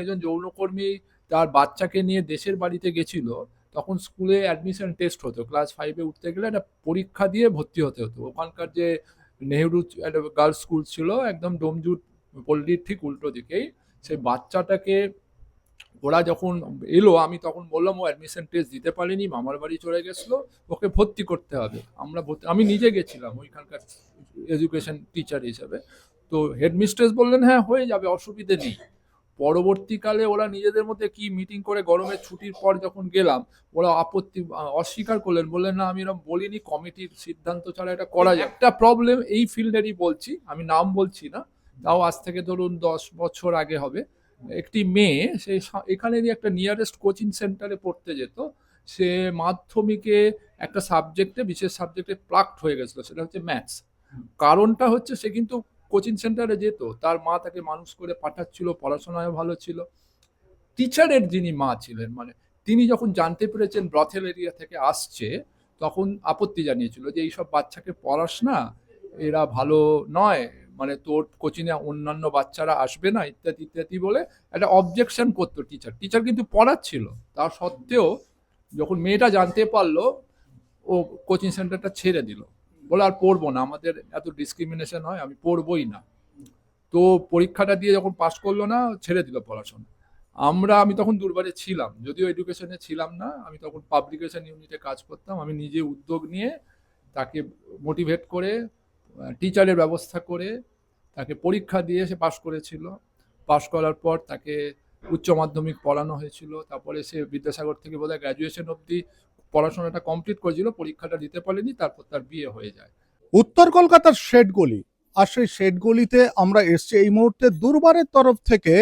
একজন যৌনকর্মী তার বাচ্চাকে নিয়ে দেশের বাড়িতে গেছিল, তখন স্কুলে অ্যাডমিশন টেস্ট হতো। ক্লাস ফাইভে উঠতে গেলে একটা পরীক্ষা দিয়ে ভর্তি হতে হতো। ওখানকার যে নেহরু গার্লস স্কুল ছিল, একদম ডোমজুট পল্লীর ঠিক উল্টো দিকেই, সেই বাচ্চাটাকে ওরা যখন এলো, আমি তখন বললাম, ও অ্যাডমিশন টেস্ট দিতে পারেনি, মামার বাড়ি চলে গেছিল, ওকে ভর্তি করতে হবে। আমরা আমি নিজে গেছিলাম ওইখানকার এডুকেশন টিচার হিসাবে। তো হেডমিস্ট্রেস বললেন হ্যাঁ হয়ে যাবে, অসুবিধে নেই। পরবর্তীকালে ওরা নিজেদের মধ্যে কি মিটিং করে গরমের ছুটির পর যখন গেলাম, ওরা আপত্তি অস্বীকার করলেন, বললেন, না, আমি এরকম বলিনি, কমিটির সিদ্ধান্ত ছাড়া এটা করা যায়। একটা প্রবলেম এই ফিল্ডেরই বলছি, আমি নাম বলছি না, তাও আজ থেকে ধরুন দশ বছর আগে হবে। একটি মেয়ে, সে এখানেরই একটা নিয়ারেস্ট কোচিং সেন্টারে পড়তে যেত, সে মাধ্যমিকে একটা সাবজেক্টে বিশেষ সাবজেক্টে প্লাকড হয়ে গেছিল, সেটা হচ্ছে ম্যাথস কারণটা হচ্ছে সে কিন্তু কোচিং সেন্টারে যেত, তার মা তাকে মানুষ করে পাঠাচ্ছিল পড়াশোনায় ভালো ছিল। টিচারের যিনি মা ছিলেন মানে তিনি যখন জানতে পেরেছেন ব্রথেল এরিয়া থেকে আসছে, তখন আপত্তি জানিয়েছিল যে এইসব বাচ্চাকে পড়াস না, এরা ভালো নয় মানে তোর কোচিংয়ে অন্যান্য বাচ্চারা আসবে না, ইত্যাদি ইত্যাদি বলে একটা অবজেকশন করতো টিচার। টিচার কিন্তু পড়াচ্ছিল, তা সত্ত্বেও যখন মেয়েটা জানতে পারল, ও কোচিং সেন্টারটা ছেড়ে দিল। বলে আর পড়ব না, আমাদের এত ডিসক্রিমিনেশন হয়, আমি পড়বোই না। তো পরীক্ষাটা দিয়ে যখন পাশ করল না, ছেড়ে দিল পড়াশোনা। আমরা, আমি তখন দুর্বারে ছিলাম, যদিও এডুকেশনে ছিলাম না, আমি তখন পাবলিকেশন ইউনিটে কাজ করতাম, আমি নিজে উদ্যোগ নিয়ে তাকে মোটিভেট করে টিচারের ব্যবস্থা করে, তাকে পরীক্ষা দিয়ে সে পাশ করেছিল। পাশ করার পর তাকে উচ্চ মাধ্যমিক পড়ানো হয়েছিল, তারপরে সে বিদ্যাসাগর থেকে বোধহয় গ্র্যাজুয়েশন অবধি পড়াশোনাটা কমপ্লিট করেছিল, পরীক্ষাটা দিতে পারেনি, তারপর তার বিয়ে হয়ে যায়। উত্তর কলকাতার শেডগলি আর সেই শেডগলিতে আমরা এসছি এই মুহূর্তে দুর্বারের তরফ থেকে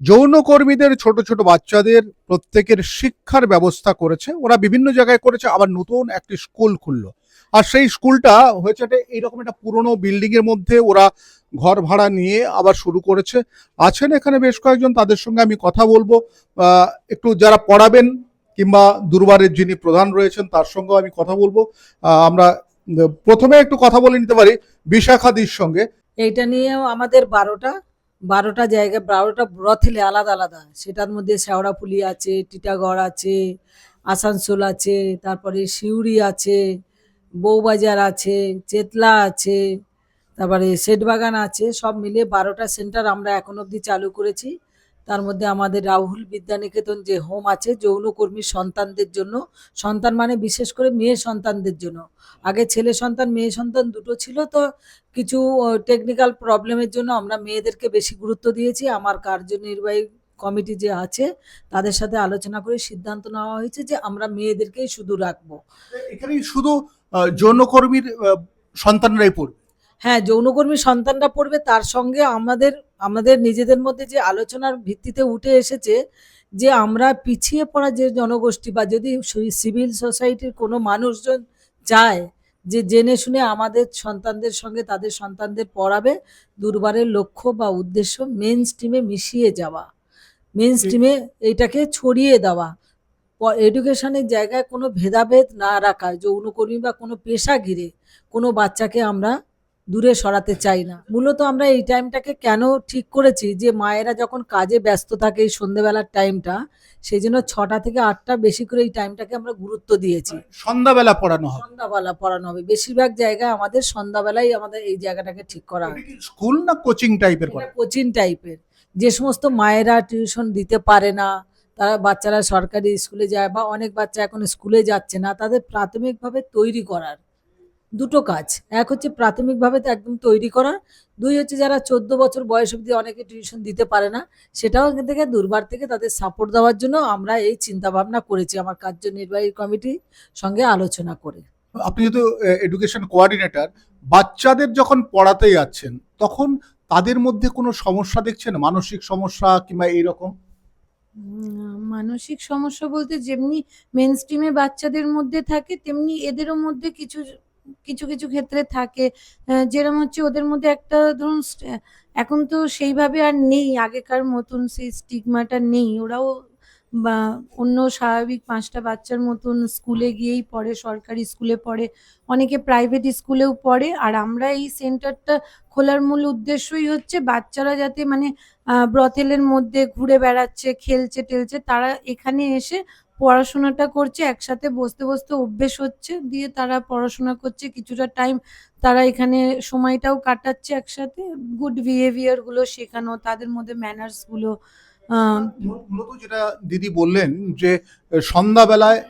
যৌনকর্মীদের, ছোট ছোট বাচ্চাদের প্রত্যেকের শিক্ষার ব্যবস্থা করেছে। ওরা বিভিন্ন জায়গায় করেছে, আবার নতুন একটি স্কুল খুললো। আর সেই স্কুলটা হয়েছে এইরকম একটা পুরনো বিল্ডিং এর মধ্যে ওরা ঘর ভাড়া নিয়ে আবার শুরু করেছে। আছেন এখানে বেশ কয়েকজন, তাদের সঙ্গে আমি কথা বলব। একটু যারা পড়াবেন কিংবা দুর্বারের যিনি প্রধান রয়েছেন, তার সঙ্গেও আমি কথা বলব। আমরা প্রথমে একটু কথা বলে নিতে পারি বিশাখাদির সঙ্গে। এইটা নিয়েও আমাদের বারোটা বারোটা জায়গা, বারোটা ব্রথেলে আলাদা আলাদা। সেটার মধ্যে শেওড়াফুলি আছে, টিটাগড় আছে, আসানসোল আছে, তারপরে সিউড়ি আছে, বউবাজার আছে, চেতলা আছে, তারপরে শেঠবাগান আছে, সব মিলিয়ে বারোটা সেন্টার আমরা এখন অবধি চালু করেছি। তার মধ্যে আমাদের রাহুল বিদ্যানিকেতন যে হোম আছে যৌনকর্মী সন্তানদের জন্য, সন্তান মানে বিশেষ করে মেয়ে সন্তানদের জন্য। আগে ছেলে সন্তান, মেয়ে সন্তান দুটো ছিল তো কিছু টেকনিক্যাল প্রবলেমের জন্য আমরা মেয়েদেরকে বেশি গুরুত্ব দিয়েছি। আমার কার্যনির্বাহী কমিটি যে আছে, তাদের সাথে আলোচনা করে সিদ্ধান্ত নেওয়া হয়েছে যে আমরা মেয়েদেরকেই শুধু রাখব। এখানে শুধু যৌনকর্মীর সন্তানরাই পড়বে। হ্যাঁ যৌনকর্মী সন্তানরা পড়বে তার সঙ্গে আমাদের আমাদের নিজেদের মধ্যে যে আলোচনার ভিত্তিতে উঠে এসেছে যে আমরা পিছিয়ে পড়া যে জনগোষ্ঠী বা যদি সিভিল সোসাইটির কোনো মানুষজন চায় যে জেনে শুনে আমাদের সন্তানদের সঙ্গে তাদের সন্তানদের পড়াবে দুর্বারের লক্ষ্য বা উদ্দেশ্য মেন স্ট্রিমে মিশিয়ে যাওয়া। মেন স্ট্রিমে এইটাকে ছড়িয়ে দেওয়া। এডুকেশনের জায়গায় কোনো ভেদাভেদ না রাখা যৌনকর্মী বা কোনো পেশা ঘিরে কোনো বাচ্চাকে আমরা দূরে সরাতে চাই না। মূলত আমরা এই টাইমটাকে কেন ঠিক করেছি যে মায়েরা যখন কাজে ব্যস্ত থাকে এই সন্ধেবেলার টাইমটা সেই জন্য ছটা থেকে আটটা বেশি করে এই টাইমটাকে আমরা গুরুত্ব দিয়েছি। সন্ধ্যাবেলা পড়ানো হবে। সন্ধ্যাবেলা পড়ানো হবে। বেশিরভাগ জায়গায় আমাদের সন্ধ্যাবেলায় আমাদের এই জায়গাটাকে ঠিক করা হয় স্কুল না কোচিং টাইপের কোচিং টাইপের যে সমস্ত মায়েরা টিউশন দিতে পারে না তারা বাচ্চারা সরকারি স্কুলে যায় বা অনেক বাচ্চা এখন স্কুলে যাচ্ছে না তাদের প্রাথমিকভাবে তৈরি করার। দুটো কাজ। এক হচ্ছে প্রাথমিকভাবে তো একদম তৈরি করা দুই হচ্ছে যারা চোদ্দ বছর বয়স অবধি অনেকে টিউশন দিতে পারে না সেটাও এখান থেকে দুর্বার থেকে তাদের সাপোর্ট দেওয়ার জন্য আমরা এই চিন্তা ভাবনা করেছি আমার কার্যনির্বাহী কমিটির সঙ্গে আলোচনা করে। আপনি যেহেতু এডুকেশন কোঅর্ডিনেটর বাচ্চাদের যখন পড়াতে যাচ্ছেন তখন তাদের মধ্যে কোনো সমস্যা দেখছেন? মানসিক সমস্যা কিংবা এইরকম? মানসিক সমস্যা বলতে যেমনি মেন স্ট্রিমে বাচ্চাদের মধ্যে থাকে তেমনি এদেরও মধ্যে কিছু কিছু কিছু ক্ষেত্রে থাকে। যেরকম হচ্ছে ওদের মধ্যে একটা ধরুন এখন তো সেইভাবে আর নেই। আগেকার মতন সেই স্টিগমাটা নেই। ওরাও বা অন্য স্বাভাবিক পাঁচটা বাচ্চার মতন স্কুলে গিয়েই পড়ে, সরকারি স্কুলে পড়ে, অনেকে প্রাইভেট স্কুলেও পড়ে। আর আমরা এই সেন্টারটা খোলার মূল উদ্দেশ্যই হচ্ছে বাচ্চারা যাতে মানে ব্রথেলের মধ্যে ঘুরে বেড়াচ্ছে, খেলছে, টেলছে, তারা এখানে এসে পড়াশোনাটা করছে একসাথে বসতে বসতে অভ্যেস হচ্ছে দিয়ে তারা পড়াশোনা করছে কিছুটা টাইম তারা এখানে সময়টাও কাটাচ্ছে একসাথে। গুড বিহেভিয়ারগুলো শেখানো তাদের মধ্যে ম্যানার্সগুলো মূলত যেটা দিদি বললেন যে সন্ধ্যাবেলায়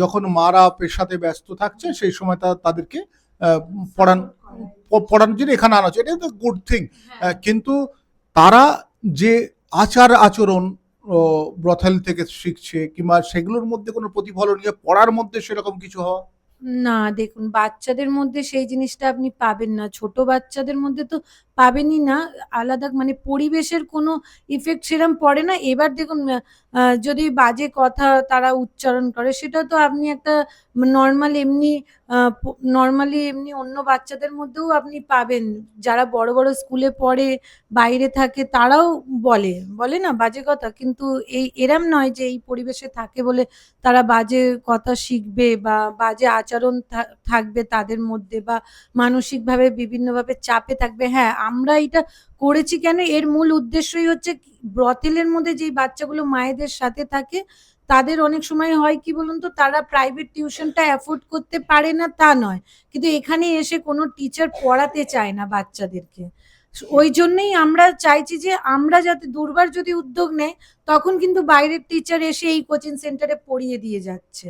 যখন মারা পেশাতে ব্যস্ত থাকছে সেই সময় তাদেরকে পড়ান পড়ানোর জন্য এখানে আনা হচ্ছে। এটা তো গুড থিং কিন্তু তারা যে আচার আচরণ ব্রথেল থেকে শিখছে কিংবা সেগুলোর মধ্যে কোনো প্রতিফলন নিয়ে পড়ার মধ্যে সেরকম কিছু হওয়া? না, দেখুন, বাচ্চাদের মধ্যে সেই জিনিসটা আপনি পাবেন না। ছোট বাচ্চাদের মধ্যে তো পাবেনই না। আলাদা মানে পরিবেশের কোনো ইফেক্ট সেরকম পড়ে না। এবার দেখুন যদি বাজে কথা তারা উচ্চারণ করে, সেটা তো আপনি একটা নর্মাল এমনি নর্মালি এমনি অন্য বাচ্চাদের মধ্যেও আপনি পাবেন। যারা বড় বড় স্কুলে পড়ে, বাইরে থাকে, তারাও বলে বলে না, বাজে কথা। কিন্তু এই, এরম নয় যে এই পরিবেশে থাকে বলে তারা বাজে কথা শিখবে বা বাজে আচরণ থাকবে তাদের মধ্যে বা মানসিকভাবে বিভিন্নভাবে চাপে থাকবে। হ্যাঁ আমরা এটা করেছি কেন? এর মূল উদ্দেশ্যই হচ্ছে ব্রতেলের মধ্যে যেই বাচ্চাগুলো মায়েদের সাথে থাকে তাদের অনেক সময় হয় কি বলুন তো তারা প্রাইভেট টিউশনটা অ্যাফোর্ড করতে পারে না তা নয়। কিন্তু এখানে এসে কোনো টিচার পড়াতে চায় না বাচ্চাদেরকে। ওই জন্যই আমরা চাইছি যে আমরা যাতে দুর্বার যদি উদ্যোগ নেয় তখন কিন্তু বাইরের টিচার এসে এই কোচিং সেন্টারে পড়িয়ে দিয়ে যাচ্ছে।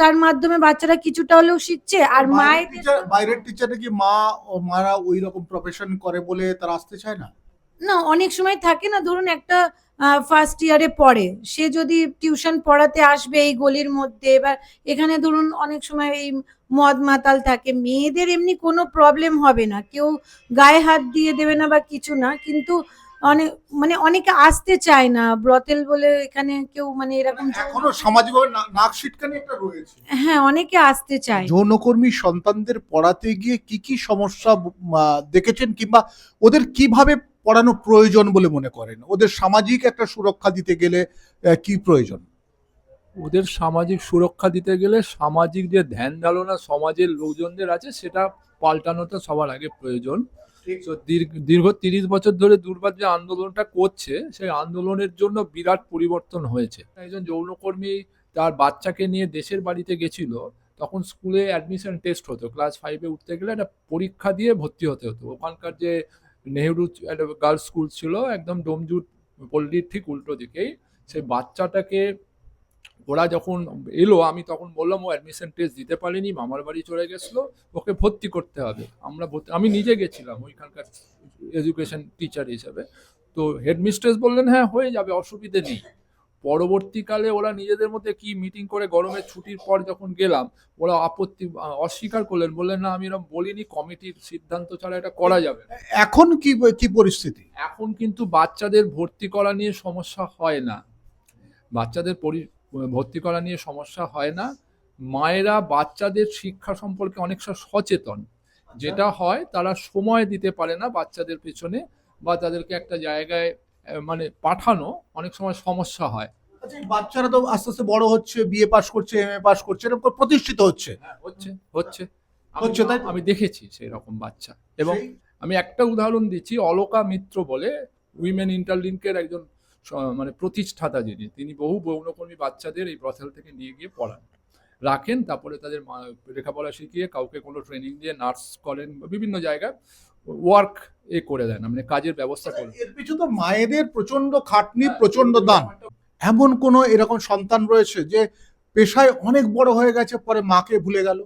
তার মাধ্যমে বাচ্চারা কিছুটা হলেও শিখছে আর টিচার বাইরের টিচারে কি মা ও মারা ওই রকম প্রফেশন করে বলে তারা আসতে চায় না? না অনেক সময় থাকে না ধরুন একটা ফার্স্ট ইয়ারে পড়ে সে যদি টিউশন পড়াতে আসবে এই গলির মধ্যে এবার এখানে ধরুন অনেক সময় এই মদ মাতাল থাকে মেয়েদের এমনি কোনো প্রবলেম হবে না কেউ গায়ে হাত দিয়ে দেবে না বা কিছু না কিন্তু অনেক মানে অনেকে আসতে চায় না ব্রতেল বলে এখানে কেউ মানে এরকম এখনও সামাজিকভাবে নাক সিটকানি একটা রয়েছে। হ্যাঁ অনেকে আসতে চায়। যৌনকর্মী সন্তানদের পড়াতে গিয়ে কি কি সমস্যা দেখেছেন কিংবা ওদের কীভাবে পড়ানো প্রয়োজন বলে মনে করেন। ওদের সামাজিক একটা সুরক্ষা দিতে গেলে কি প্রয়োজন? ওদের সামাজিক সুরক্ষা দিতে গেলে সামাজিক যে ধ্যান ধারণা সমাজের লোকজনদের আছে সেটা পাল্টানোটা সবার আগে প্রয়োজন। তো দীর্ঘ তিরিশ বছর ধরে দুর্বার যে আন্দোলনটা করছে সেই আন্দোলনের জন্য বিরাট পরিবর্তন হয়েছে। একজন যৌনকর্মী তার বাচ্চাকে নিয়ে দেশের বাড়িতে গেছিল তখন স্কুলে অ্যাডমিশন টেস্ট হতো। ক্লাস ফাইভে উঠতে গেলে একটা পরীক্ষা দিয়ে ভর্তি হতে হতো। ওখানকার যে নেহরু গার্লস স্কুল ছিল, একদম ডোমজুট পল্লীর ঠিক উল্টো দিকেই। সেই বাচ্চাটাকে ওরা যখন এলো, আমি তখন বললাম, ও অ্যাডমিশন টেস্ট দিতে পারেনি, মামার বাড়ি চলে গেছিল, ওকে ভর্তি করতে হবে। আমরা আমি নিজে গেছিলাম, ওইখানকার এডুকেশন টিচার হিসেবে। তো হেডমিস্ট্রেস বললেন হ্যাঁ হয়ে যাবে, অসুবিধে নেই। পরবর্তীকালে ওরা নিজেদের মধ্যে কি মিটিং করে গরমের ছুটির পর যখন গেলাম ওরা আপত্তি অস্বীকার করলেন বললেন না আমি এরকম বলিনি কমিটির সিদ্ধান্ত ছাড়া এটা করা যাবে না। এখন কি কি পরিস্থিতি? এখন কিন্তু বাচ্চাদের ভর্তি করা নিয়ে সমস্যা হয় না। বাচ্চাদের পরি ভর্তি করা নিয়ে সমস্যা হয় না। মায়েরা বাচ্চাদের শিক্ষা সম্পর্কে অনেকটা সচেতন। যেটা হয় তারা সময় দিতে পারে না বাচ্চাদের পেছনে বা তাদেরকে একটা জায়গায় মানে পাঠানো অনেক সময় সমস্যা হয়। আচ্ছা, বাচ্চারা তো আস্তে আস্তে বড় হচ্ছে বিএ পাস করছে এম এ পাস করছে এরকম প্রতিষ্ঠিত হচ্ছে। হ্যাঁ হচ্ছে হচ্ছে। হচ্ছে তাই আমি দেখেছি সেই রকম বাচ্চা। এবং আমি একটা উদাহরণ দিচ্ছি অলকা মিত্র বলে উইমেন ইন্টারলিঙ্কের একজন মানে প্রতিষ্ঠাতা যিনি তিনি বহু যৌনকর্মী বাচ্চাদের এই ব্রথেল থেকে নিয়ে গিয়ে পড়ান। রাখেন তারপরে তাদের লেখাপড়া শিখিয়ে কাউকে কোনো ট্রেনিং দিয়ে নার্স করেন বিভিন্ন জায়গায় ওয়ার্ক এ করে দেন মানে কাজের ব্যবস্থা করেন এর পিছু তো মায়েদের প্রচণ্ড খাটনি প্রচণ্ড দাম এমন কোনো এরকম সন্তান রয়েছে যে পেশায় অনেক বড় হয়ে গেছে পরে মাকে ভুলে গেল?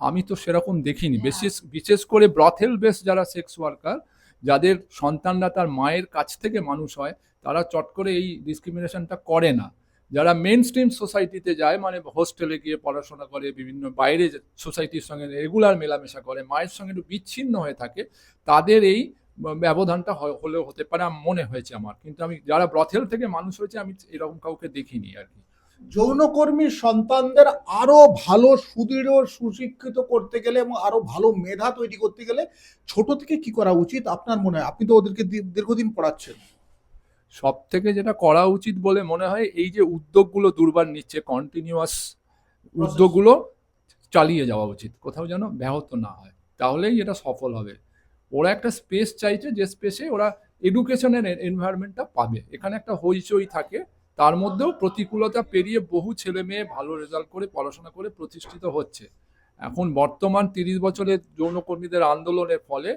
আমি তো সেরকম দেখিনি। বিশেষ বিশেষ করে ব্রথেল বেস যারা সেক্স ওয়ার্কার যাদের সন্তানরা তার মায়ের কাছ থেকে মানুষ হয় তারা চট করে এই ডিসক্রিমিনেশনটা করে না। যারা মেন স্ট্রিম সোসাইটিতে যায় মানে হোস্টেলে গিয়ে পড়াশোনা করে, বিভিন্ন বাইরে সোসাইটির সঙ্গে রেগুলার মেলামেশা করে, মায়ের সঙ্গে একটু বিচ্ছিন্ন হয়ে থাকে, তাদের এই ব্যবধানটা হলেও হতে পারে মনে হয়েছে আমার। কিন্তু আমি যারা ব্রথেল থেকে মানুষ হয়েছে, আমি এরকম কাউকে দেখিনি আর কি। যৌনকর্মী সন্তানদের আরও ভালো, সুদৃঢ়, সুশিক্ষিত করতে গেলে এবং আরও ভালো মেধা তৈরি করতে গেলে ছোট থেকে কি করা উচিত? আপনার মনে হয়? আপনি তো ওদেরকে দীর্ঘদিন পড়াচ্ছেন। সব থেকে যেটা করা উচিত বলে মনে হয় এই যে উদ্যোগগুলো দুর্বার নিচ্ছে কন্টিনিউয়াস উদ্যোগগুলো চালিয়ে যাওয়া উচিত। কোথাও যেন ব্যাহত না হয়, তাহলেই এটা সফল হবে। ওরা একটা স্পেস চাইছে, যে স্পেসে ওরা এডুকেশনের এনভায়রনমেন্টটা পাবে। এখানে একটা হইচই থাকে, তার মধ্যেও প্রতিকূলতা পেরিয়ে বহু ছেলে মেয়ে ভালো রেজাল্ট করে, পড়াশোনা করে প্রতিষ্ঠিত হচ্ছে। এখন বর্তমান তিরিশ বছরের যৌনকর্মীদের আন্দোলনের ফলে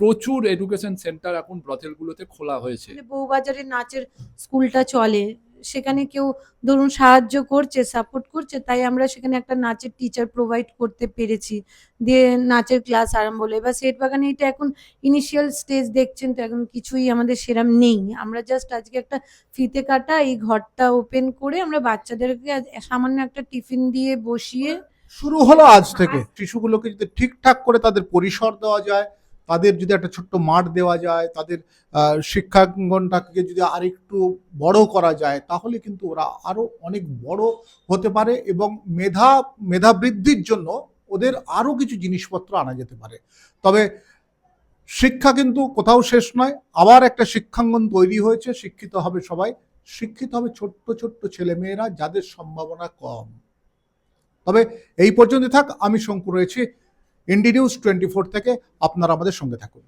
প্রচুর এডুকেশন সেন্টার এখন ব্রথেলগুলোতে খোলা হয়েছে। মানে বউবাজারে নাচের স্কুলটা চলে সেখানে কেউ ধরুন সাহায্য করছে সাপোর্ট করছে তাই আমরা সেখানে একটা নাচের টিচার প্রোভাইড করতে পেরেছি। দিয়ে নাচের ক্লাস আরম্ভ হলো। এবার সেট বাগানে এটা এখন ইনিশিয়াল স্টেজ দেখছেন তো এখন কিছুই আমাদের সেরাম নেই। আমরা জাস্ট আজকে একটা ফিতে কাটা এই ঘরটা ওপেন করে আমরা বাচ্চাদেরকে সামান্য একটা টিফিন দিয়ে বসিয়ে শুরু হলো আজ থেকে। শিশুগুলোকে যদি ঠিকঠাক করে তাদের পরিসর দেওয়া যায় তাদের যদি একটা ছোট্ট মাঠ দেওয়া যায়, তাদের শিক্ষাঙ্গনটাকে যদি আরেকটু বড় করা যায়, তাহলে কিন্তু ওরা আরও অনেক বড় হতে পারে এবং মেধা মেধা বৃদ্ধির জন্য ওদের আরও কিছু জিনিসপত্র আনা যেতে পারে। তবে শিক্ষা কিন্তু কোথাও শেষ নয়, আবার একটা শিক্ষাঙ্গন তৈরি হয়েছে, শিক্ষিত হবে সবাই, শিক্ষিত হবে ছোট্ট ছোট্ট ছেলেমেয়েরা যাদের সম্ভাবনা কম। তবে এই পর্যন্ত থাক, আমি শঙ্কু রয়েছি। ইন্ডি নিউজ টোয়েন্টি ফোর থেকে আপনারা আমাদের সঙ্গে থাকুন।